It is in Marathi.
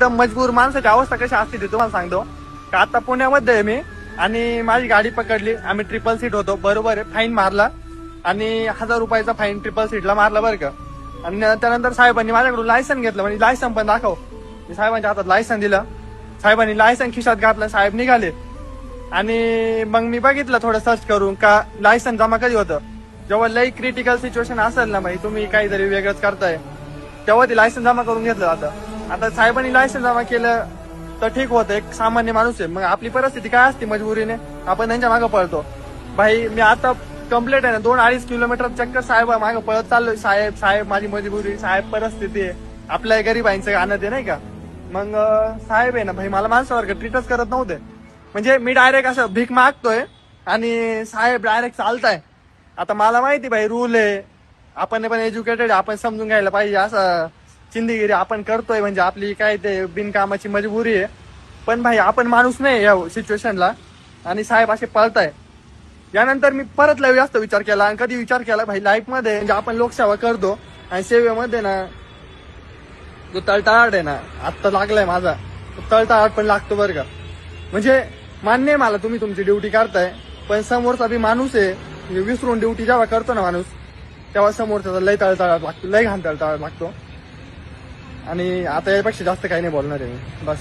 एकदम मजबूर माणसाची अवस्था कशी असते ते तुम्हाला सांगतो. का आता पुण्यामध्ये आहे मी आणि माझी गाडी पकडली आम्ही ट्रिपल सीट होतो बरोबर आहे फाईन मारला. आणि हजार रुपयाचा फाईन ट्रिपल सीटला मारला बरं का. आणि त्यानंतर साहेबांनी माझ्याकडून लायसन घेतलं म्हणजे लायसन पण दाखव. मी साहेबांच्या हातात लायसन दिलं. साहेबांनी लायसन खिशात घातलं साहेब निघाले. आणि मग मी बघितलं थोडं सर्च करून का लायसन जमा कधी होतं. जेव्हा लई क्रिटिकल सिच्युएशन असेल ना भाई तुम्ही काहीतरी वेगळंच करताय. तेव्हा ते लायसन जमा करून घेतलं जातं आता साहेबांनी लायसन्स जमा केलं तर ठीक होतं. एक सामान्य माणूस आहे. मग आपली परिस्थिती काय असते मजबुरीने? आपण त्यांच्या मागे पळतो. भाई मी आता कम्प्लेट आहे ना. दोन अडीच किलोमीटर चक्कर साहेब मागे पळत चाललोय. साहेब साहेब माझी मजबुरी साहेब परिस्थिती आहे. आपल्या गरीबाईंचं आनंद आहे नाही का? मग साहेब आहे ना भाई मला माणसासारखं ट्रीटच करत नव्हते. म्हणजे मी डायरेक्ट असं भीक मागतोय आणि साहेब डायरेक्ट चालताय. आता मला माहिती भाई रूल आहे. आपण पण एज्युकेटेड आपण समजून घ्यायला पाहिजे. असं चिंदगिरी आपण करतोय म्हणजे आपली काय ते बिनकामाची मजबुरी आहे. पण भाई आपण माणूस नाही या सिच्युएशनला आणि साहेब असे पळताय. यानंतर मी परत लय जास्त विचार केला आणि कधी विचार केला भाई लाईफमध्ये म्हणजे आपण लोकसेवा करतो आणि सेवेमध्ये ना जो तळतळाट आहे ना आत्ता लागलाय माझा तो पण लागतो बरं का. म्हणजे मान्य आहे मला तुम्ही तुमची ड्युटी करताय पण समोरचा बी माणूस आहे म्हणजे विसरून ड्युटी जेव्हा करतो ना माणूस तेव्हा समोरचा लय तळतळाट लागतो लय घाण तळतळाट लागतो. आणि आता यापेक्षा जास्त काही नाही बोलणार आहे मी. बस.